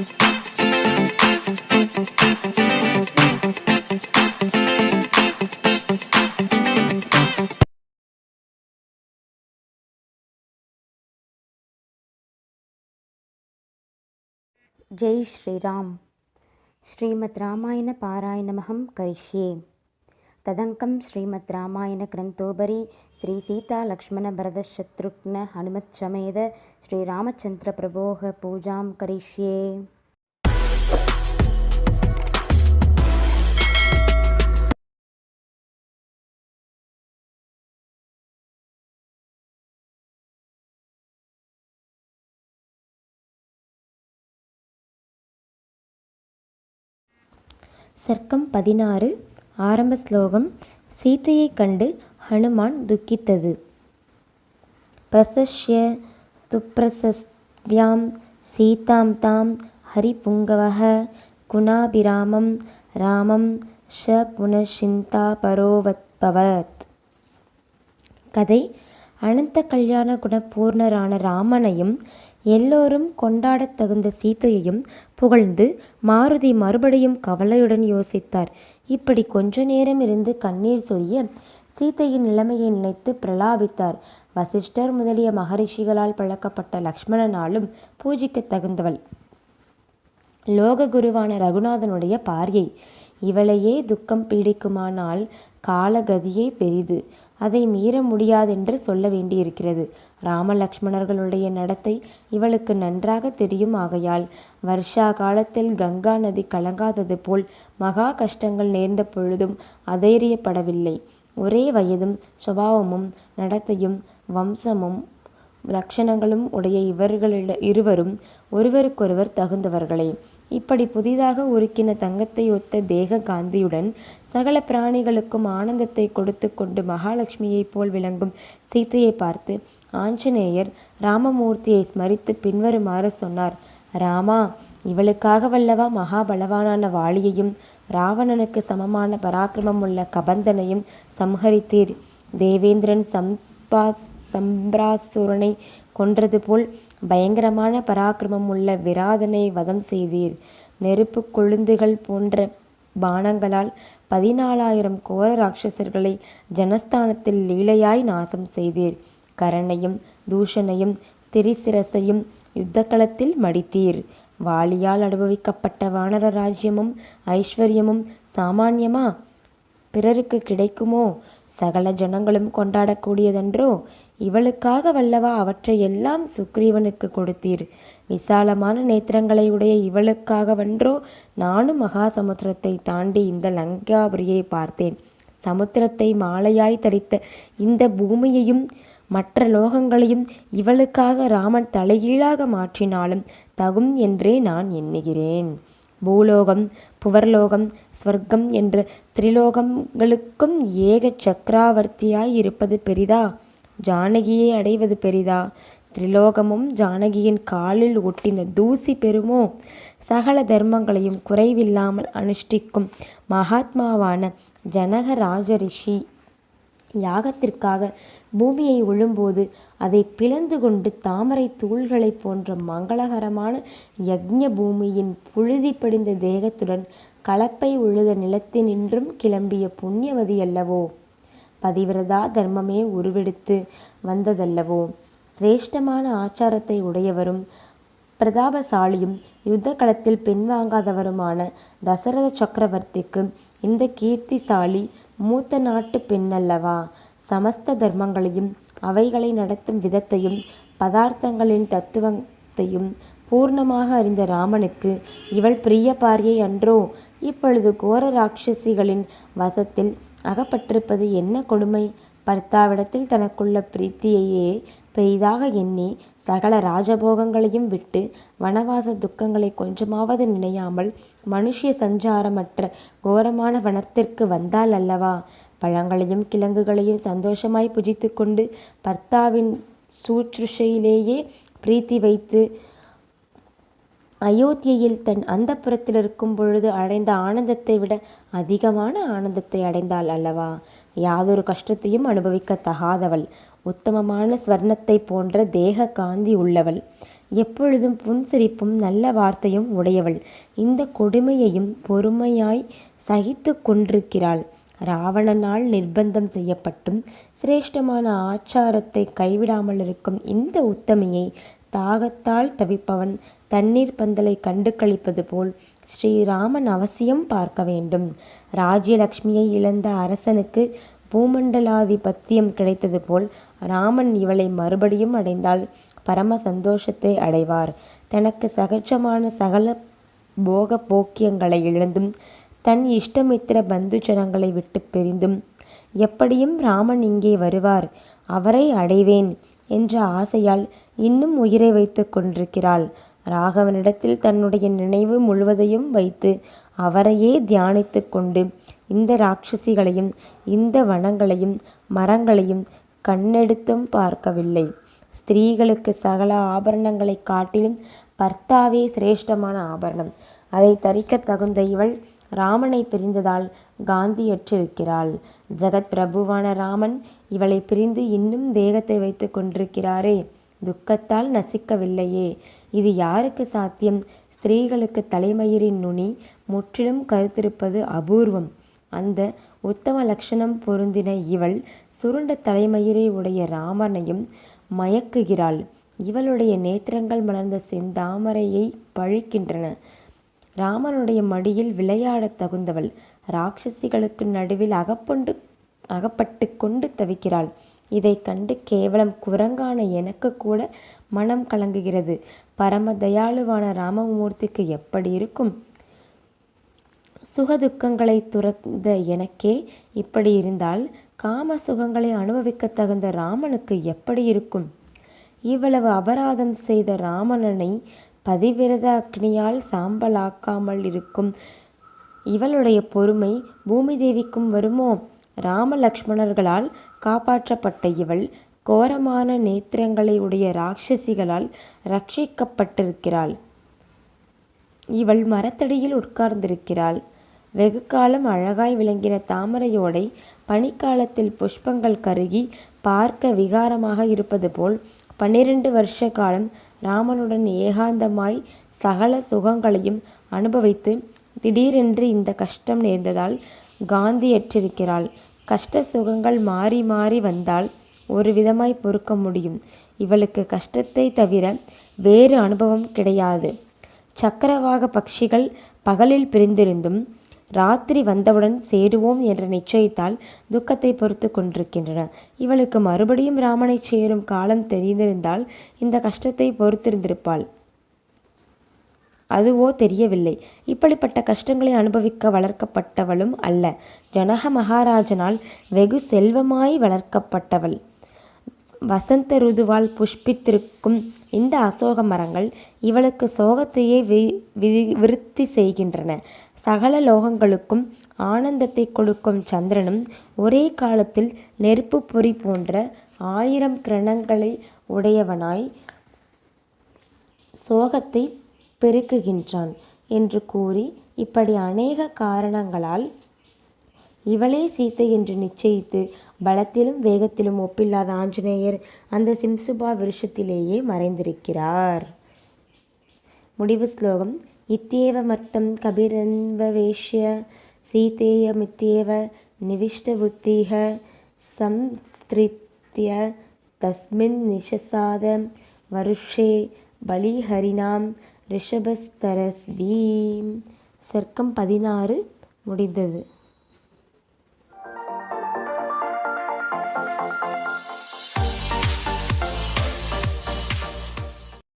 जय श्रीराम। श्रीमद् रामायणपारायणमहं करिष्ये తదంకం శ్రీమద్ రామాయణ గ్రంథోబరి శ్రీ సీతాలక్ష్మణ భరతశత్రుఘ్న హనుమత్సమేత శ్రీరామచంద్ర ప్రభోహ పూజాం కరిష్యే சர்க்கம் பதினாறு ஆரம்ப ஸ்லோகம் சீதையைக் கண்டு ஹனுமான் துக்கித்தது. பிரசஷ்ய துப்பிரசஸ்யாம் சீதாம் தாம் ஹரிபுங்கவக குணாபிராமம் ராமம் ஷ புனஷிந்தாபரோவத்பவத் கதை அனந்த கல்யாண குணபூர்ணரான ராமனையும் எல்லோரும் கொண்டாடத் தகுந்த சீதையையும் புகழ்ந்து மாருதி மறுபடியும் கவலையுடன் யோசித்தார். இப்படி கொஞ்ச நேரம் இருந்து கண்ணீர் சொரிய சீதையின் நிலைமையை நினைத்து பிரலாபித்தார். வசிஷ்டர் முதலிய மகரிஷிகளால் பழக்கப்பட்ட லக்ஷ்மணனாலும் பூஜிக்க தகுந்தவள். லோக குருவான ரகுநாதனுடைய பாரியை இவளையே துக்கம் பீடிக்குமானால் காலகதியே பெரிது. அதை மீற முடியாதென்று சொல்ல வேண்டியிருக்கிறது. ராமலக்ஷ்மணர்களுடைய நடத்தை இவளுக்கு நன்றாக தெரியும் ஆகையால் வருஷா காலத்தில் கங்கா நதி கலங்காதது போல் மகா கஷ்டங்கள் நேர்ந்த பொழுதும் அதைரியப்படவில்லை ஒரே வயதும் சுபாவமும் நடத்தையும் வம்சமும் லட்சணங்களும் உடைய இவர்களிட இருவரும் ஒருவருக்கொருவர் தகுந்தவர்களே. இப்படி புதிதாக உருக்கின தங்கத்தை ஒத்த தேக காந்தியுடன் சகல பிராணிகளுக்கும் ஆனந்தத்தை கொடுத்து கொண்டு மகாலட்சுமியைப் போல் விளங்கும் சீதையை பார்த்து ஆஞ்சநேயர் ராமமூர்த்தியை ஸ்மரித்து பின்வருமாறு சொன்னார். ராமா இவளுக்காக வல்லவா மகாபலவானான வாளியையும் ராவணனுக்கு சமமான பராக்கிரமம் உள்ள கபந்தனையும் சம்ஹரித்தீர். தேவேந்திரன் சம்பாஸ் சம்பராசுரனை கொன்றது போல் பயங்கரமான பராக்கிரமம் உள்ள விராதனை வதம் செய்தீர். நெருப்பு கொழுந்துகள் போன்ற பானங்களால் பதினாலாயிரம் கோர ராட்சசர்களை ஜனஸ்தானத்தில் லீலையாய் நாசம் செய்தீர். கரணையும் தூஷணையும் திரிசிரசையும் யுத்தக்களத்தில் மடித்தீர். வாலியால் அனுபவிக்கப்பட்ட வானர ராஜ்யமும் ஐஸ்வர்யமும் சாமான்யமா? பிறருக்கு கிடைக்குமோ? சகல ஜனங்களும் கொண்டாடக்கூடியதன்றோ? இவளுக்காக வல்லவா அவற்றையெல்லாம் சுக்ரீவனுக்கு கொடுத்தீர். விசாலமான நேத்திரங்களை உடைய இவளுக்காகவன்றோ நானும் மகாசமுத்திரத்தை தாண்டி இந்த லங்காபுரியை பார்த்தேன். சமுத்திரத்தை மாலையாய் தரித்த இந்த பூமியையும் மற்ற லோகங்களையும் இவளுக்காக ராமன் தலைகீழாக மாற்றினாலும் தகும் என்றே நான் எண்ணுகிறேன். பூலோகம் புவர்லோகம் ஸ்வர்க்கம் என்ற திரிலோகங்களுக்கும் ஏக சக்கராவர்த்தியாய் இருப்பது பெரிதா? ஜானகியை அடைவது பெரிதா? திரிலோகமும் ஜானகியின் காலில் ஒட்டின தூசி பெறுமோ? சகல தர்மங்களையும் குறைவில்லாமல் அனுஷ்டிக்கும் மகாத்மாவான ஜனக ராஜரிஷி யாகத்திற்காக பூமியை உழும்போது அதை பிளந்து கொண்டு தாமரை தூள்களைப் போன்ற மங்களகரமான யக்ஞ பூமியின் புழுதி படிந்த தேகத்துடன் கலப்பை உழுத நிலத்தினின்றும் கிளம்பிய புண்ணியவதி அல்லவோ? பதிவிரதா தர்மமே உருவெடுத்து வந்ததல்லவோ? சிரேஷ்டமான ஆச்சாரத்தை உடையவரும் பிரதாபசாலியும் யுத்த களத்தில் பின்வாங்காதவருமான தசரத சக்கரவர்த்திக்கு இந்த கீர்த்திசாலி மூத்த நாட்டு பெண்ணல்லவா? சமஸ்த தர்மங்களையும் அவைகளை நடத்தும் விதத்தையும் பதார்த்தங்களின் தத்துவத்தையும் பூர்ணமாக அறிந்த ராமனுக்கு இவள் பிரிய பாரியை அன்றோ? இப்பொழுது கோர ராட்சசிகளின் வசத்தில் அகப்பட்டிருப்பது என்ன கொடுமை? பர்த்தாவிடத்தில் தனக்குள்ள பிரீத்தியையே பெரிதாக எண்ணி சகல ராஜபோகங்களையும் விட்டு வனவாச துக்கங்களை கொஞ்சமாவது நினையாமல் மனுஷிய சஞ்சாரமற்ற கோரமான வனத்திற்கு வந்தால் அல்லவா? பழங்களையும் கிழங்குகளையும் சந்தோஷமாய் புஜித்து கொண்டு பர்த்தாவின் சூற்றுஷையிலேயே பிரீத்தி வைத்து அயோத்தியில் தன் அந்தப்புறத்தில் இருக்கும் பொழுது அடைந்த ஆனந்தத்தை விட அதிகமான ஆனந்தத்தை அடைந்தாள் அல்லவா? யாதொரு கஷ்டத்தையும் அனுபவிக்க தகாதவள் உத்தமமான ஸ்வர்ணத்தை போன்ற தேக காந்தி உள்ளவள். எப்பொழுதும் புன்சிரிப்பும் நல்ல வார்த்தையும் உடையவள். இந்த கொடுமையையும் பொறுமையாய் சகித்து கொண்டிருக்கிறாள். ராவணனால் நிர்பந்தம் செய்யப்பட்டும் சிரேஷ்டமான ஆச்சாரத்தை கைவிடாமல் இருக்கும் இந்த உத்தமியை தாகத்தால் தவிப்பவன் தண்ணீர் பந்தலை கண்டு கழிப்பது போல் ஸ்ரீராமன் அவசியம் பார்க்க வேண்டும். ராஜ்யலக்ஷ்மியை இழந்த அரசனுக்கு பூமண்டலாதிபத்தியம் கிடைத்தது போல் ராமன் இவளை மறுபடியும் அடைந்தால் பரம சந்தோஷத்தை அடைவார். தனக்கு சகஜமான சகல போக போக்கியங்களை இழந்தும் தன் இஷ்டமித்திர பந்து ஜனங்களை விட்டு பிரிந்தும் எப்படியும் ராமன் இங்கே வருவார் அவரை அடைவேன் என்ற ஆசையால் இன்னும் உயிரை வைத்து கொண்டிருக்கிறாள். ராகவனிடத்தில் தன்னுடைய நினைவு முழுவதையும் வைத்து அவரையே தியானித்து கொண்டு இந்த ராட்சசிகளையும் இந்த வனங்களையும் மரங்களையும் கண்ணெடுத்தும் பார்க்கவில்லை. ஸ்திரீகளுக்கு சகல ஆபரணங்களை காட்டிலும் பர்த்தாவே சிரேஷ்டமான ஆபரணம். அதை தரிக்க தகுந்த இவள் ராமனை பிரிந்ததால் காந்தியற்றிருக்கிறாள். ஜெகத் பிரபுவான ராமன் இவளை பிரிந்து இன்னும் தேகத்தை வைத்து கொண்டிருக்கிறாரே. துக்கத்தால் நசிக்கவில்லையே. இது யாருக்கு சாத்தியம்? ஸ்திரீகளுக்கு தலைமயிரின் நுனி முற்றிலும் கருத்திருப்பது அபூர்வம். அந்த உத்தம லட்சணம் பொருந்தின இவள் சுருண்ட தலைமயிரை உடைய ராமனையும் மயக்குகிறாள். இவளுடைய நேத்திரங்கள் மலர்ந்த செந்தாமரையை பழிக்கின்றன. ராமனுடைய மடியில் விளையாடத் தகுந்தவள். ராட்சசிகளுக்கு நடுவில் அகப்பண்டு அகப்பட்டு கொண்டு தவிக்கிறாள். இதை கண்டு கேவலம் குரங்கான எனக்கு கூட மனம் கலங்குகிறது. பரம தயாளுவான ராமமூர்த்திக்கு எப்படி இருக்கும்? சுகதுக்கங்களை துறந்த எனக்கே இப்படி இருந்தால் காம சுகங்களை அனுபவிக்க தகுந்த ராமனுக்கு எப்படி இருக்கும்? இவ்வளவு அபராதம் செய்த ராமணனை பதிவிரத அக்னியால் சாம்பலாக்காமல் இருக்கும். இவளுடைய பொறுமை பூமி தேவிக்கும் வருமோ? ராம லக்ஷ்மணர்களால் காப்பாற்றப்பட்ட இவள் கோரமான நேத்திரங்களை உடைய ராட்சசிகளால் ரட்சிக்கப்பட்டிருக்கிறாள். இவள் மரத்தடியில் உட்கார்ந்திருக்கிறாள். வெகு காலம் அழகாய் விளங்கின தாமரையோடை பனிக்காலத்தில் புஷ்பங்கள் கருகி பார்க்க விகாரமாக இருப்பது போல் பன்னிரண்டு வருஷ காலம் ராமனுடன் ஏகாந்தமாய் சகல சுகங்களையும் அனுபவித்து திடீரென்று இந்த கஷ்டம் நேர்ந்ததால் காந்தியற்றிருக்கிறாள். கஷ்ட சுகங்கள் மாறி மாறி வந்தால் ஒரு விதமாய் பொறுக்க முடியும். இவளுக்கு கஷ்டத்தை தவிர வேறு அனுபவம் கிடையாது. சக்கரவாக பட்சிகள் பகலில் பிரிந்திருந்தும் ராத்திரி வந்தவுடன் சேருவோம் என்ற நிச்சயத்தால் துக்கத்தை பொறுத்து கொண்டிருக்கின்றன. இவளுக்கு மறுபடியும் ராமனை சேரும் காலம் தெரிந்திருந்தால் இந்த கஷ்டத்தை பொறுத்திருந்திருப்பாள். அதுவோ தெரியவில்லை. இப்படிப்பட்ட கஷ்டங்களை அனுபவிக்க வளர்க்கப்பட்டவளும் அல்ல. ஜனக மகாராஜனால் வெகு செல்வமாய் வளர்க்கப்பட்டவள். வசந்த ருதுவால் புஷ்பித்திருக்கும் இந்த அசோக மரங்கள் இவளுக்கு சோகத்தையே வி விருத்தி செய்கின்றன. சகல லோகங்களுக்கும் ஆனந்தத்தை கொடுக்கும் சந்திரனும் ஒரே காலத்தில் நெருப்பு பொறி போன்ற ஆயிரம் கிரணங்களை உடையவனாய் சோகத்தை பெருக்குகின்றான் என்று கூறி இப்படி அநேக காரணங்களால் இவளே சீத்தை என்று நிச்சயித்து பலத்திலும் வேகத்திலும் ஒப்பில்லாத ஆஞ்சநேயர் அந்த சிம்சுபா விருஷத்திலேயே மறைந்திருக்கிறார். முடிவு ஸ்லோகம் இத்தியேவமர்த்தம் கபிரன்வவேஷ்ய சீதேயமித்யேவ நிவிஷ்டபுத்திக சம்திருத்திய தஸ்மின் நிஷசாத வருஷே பலிஹரினாம் ரிஷபஸ்தரஸ்வீ சர்க்கம் பதினாறு முடிந்தது.